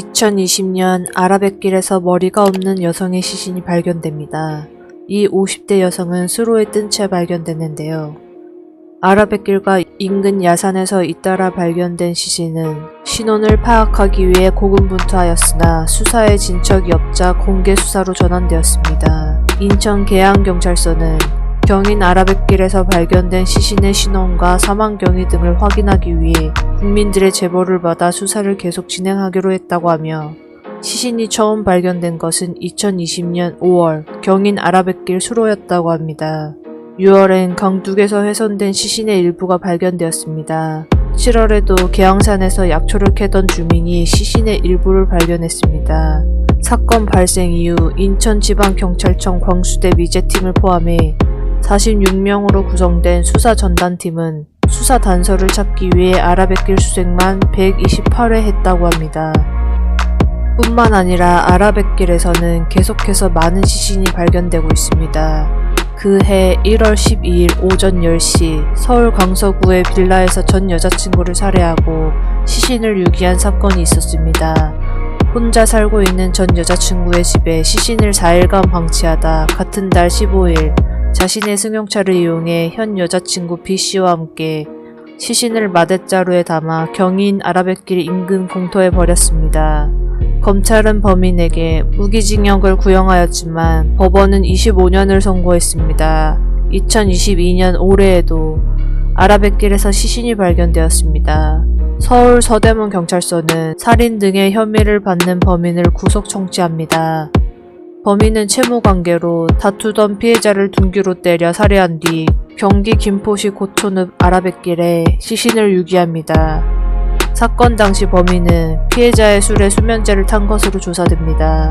2020년 아라뱃길에서 머리가 없는 여성의 시신이 발견됩니다. 이 50대 여성은 수로에 뜬 채 발견됐는데요. 아라뱃길과 인근 야산에서 잇따라 발견된 시신은 신원을 파악하기 위해 고군분투하였으나 수사에 진척이 없자 공개 수사로 전환되었습니다. 인천 계양경찰서는 경인 아라뱃길에서 발견된 시신의 신원과 사망 경위 등을 확인하기 위해 국민들의 제보를 받아 수사를 계속 진행하기로 했다고 하며 시신이 처음 발견된 것은 2020년 5월 경인 아라뱃길 수로였다고 합니다. 6월엔 강둑에서 훼손된 시신의 일부가 발견되었습니다. 7월에도 계양산에서 약초를 캐던 주민이 시신의 일부를 발견했습니다. 사건 발생 이후 인천지방경찰청 광수대 미제팀을 포함해 46명으로 구성된 수사 전단팀은 수사 단서를 찾기 위해 아라뱃길 수색만 128회 했다고 합니다. 뿐만 아니라 아라뱃길에서는 계속해서 많은 시신이 발견되고 있습니다. 그해 1월 12일 오전 10시 서울 강서구의 빌라에서 전 여자친구를 살해하고 시신을 유기한 사건이 있었습니다. 혼자 살고 있는 전 여자친구의 집에 시신을 4일간 방치하다 같은 달 15일 자신의 승용차를 이용해 현 여자친구 B씨와 함께 시신을 마대자루에 담아 경인 아라뱃길 인근 공터에 버렸습니다. 검찰은 범인에게 무기징역을 구형하였지만 법원은 25년을 선고했습니다. 2022년 올해에도 아라뱃길에서 시신이 발견되었습니다. 서울 서대문 경찰서는 살인 등의 혐의를 받는 범인을 구속 청취합니다. 범인은 채무 관계로 다투던 피해자를 둔기로 때려 살해한 뒤 경기 김포시 고촌읍 아라뱃길에 시신을 유기합니다. 사건 당시 범인은 피해자의 술에 수면제를 탄 것으로 조사됩니다.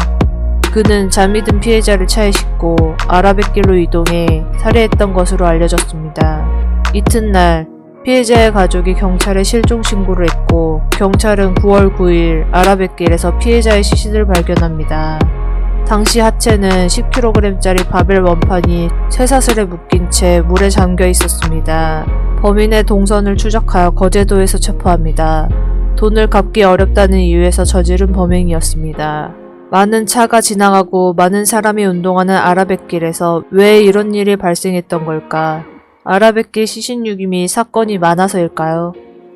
그는 잠이 든 피해자를 차에 싣고 아라뱃길로 이동해 살해했던 것으로 알려졌습니다. 이튿날 피해자의 가족이 경찰에 실종 신고를 했고 경찰은 9월 9일 아라뱃길에서 피해자의 시신을 발견합니다. 당시 하체는 10kg짜리 바벨 원판이 쇠사슬에 묶인 채 물에 잠겨 있었습니다. 범인의 동선을 추적하여 거제도에서 체포합니다. 돈을 갚기 어렵다는 이유에서 저지른 범행이었습니다. 많은 차가 지나가고 많은 사람이 운동하는 아라뱃길에서 왜 이런 일이 발생했던 걸까? 아라뱃길 시신 유기미 사건이 많아서일까요?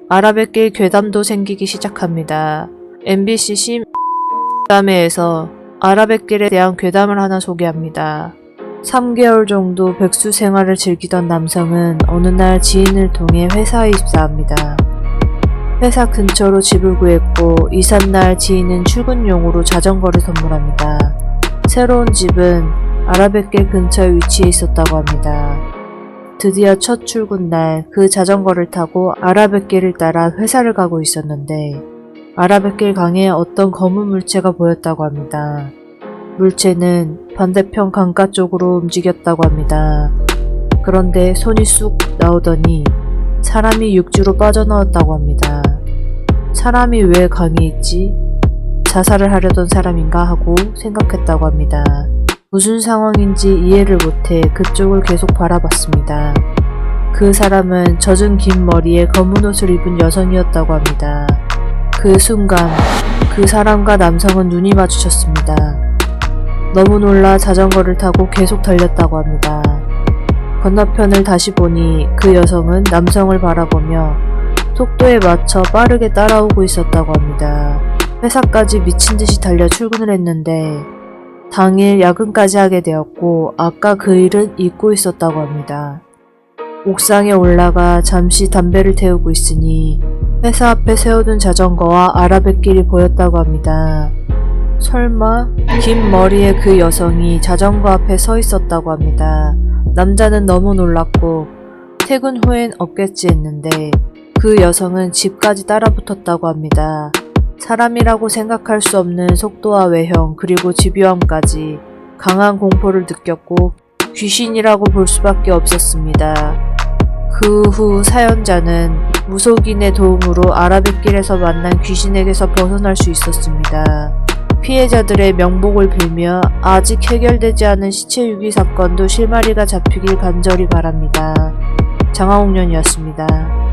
아라뱃길 괴담도 생기기 시작합니다. MBC 심 담회에서 아라뱃길에 대한 괴담을 하나 소개합니다. 3개월 정도 백수 생활을 즐기던 남성은 어느 날 지인을 통해 회사에 입사합니다. 회사 근처로 집을 구했고 이삿날 지인은 출근용으로 자전거를 선물합니다. 새로운 집은 아라뱃길 근처에 위치해 있었다고 합니다. 드디어 첫 출근 날 그 자전거를 타고 아라뱃길을 따라 회사를 가고 있었는데 아라뱃길 강에 어떤 검은 물체가 보였다고 합니다. 물체는 반대편 강가 쪽으로 움직였다고 합니다. 그런데 손이 쑥 나오더니 사람이 육지로 빠져나왔다고 합니다. 사람이 왜 강에 있지? 자살을 하려던 사람인가 하고 생각했다고 합니다. 무슨 상황인지 이해를 못해 그쪽을 계속 바라봤습니다. 그 사람은 젖은 긴 머리에 검은 옷을 입은 여성이었다고 합니다. 그 순간 그 사람과 남성은 눈이 마주쳤습니다. 너무 놀라 자전거를 타고 계속 달렸다고 합니다. 건너편을 다시 보니 그 여성은 남성을 바라보며 속도에 맞춰 빠르게 따라오고 있었다고 합니다. 회사까지 미친 듯이 달려 출근을 했는데 당일 야근까지 하게 되었고 아까 그 일은 잊고 있었다고 합니다. 옥상에 올라가 잠시 담배를 태우고 있으니 회사 앞에 세워둔 자전거와 아라뱃길이 보였다고 합니다. 설마 긴 머리의 그 여성이 자전거 앞에 서 있었다고 합니다. 남자는 너무 놀랐고 퇴근 후엔 없겠지 했는데 그 여성은 집까지 따라붙었다고 합니다. 사람이라고 생각할 수 없는 속도와 외형 그리고 집요함까지 강한 공포를 느꼈고 귀신이라고 볼 수밖에 없었습니다. 그 후 사연자는 무속인의 도움으로 아라뱃길에서 만난 귀신에게서 벗어날 수 있었습니다. 피해자들의 명복을 빌며 아직 해결되지 않은 시체 유기 사건도 실마리가 잡히길 간절히 바랍니다. 장하옥년이었습니다.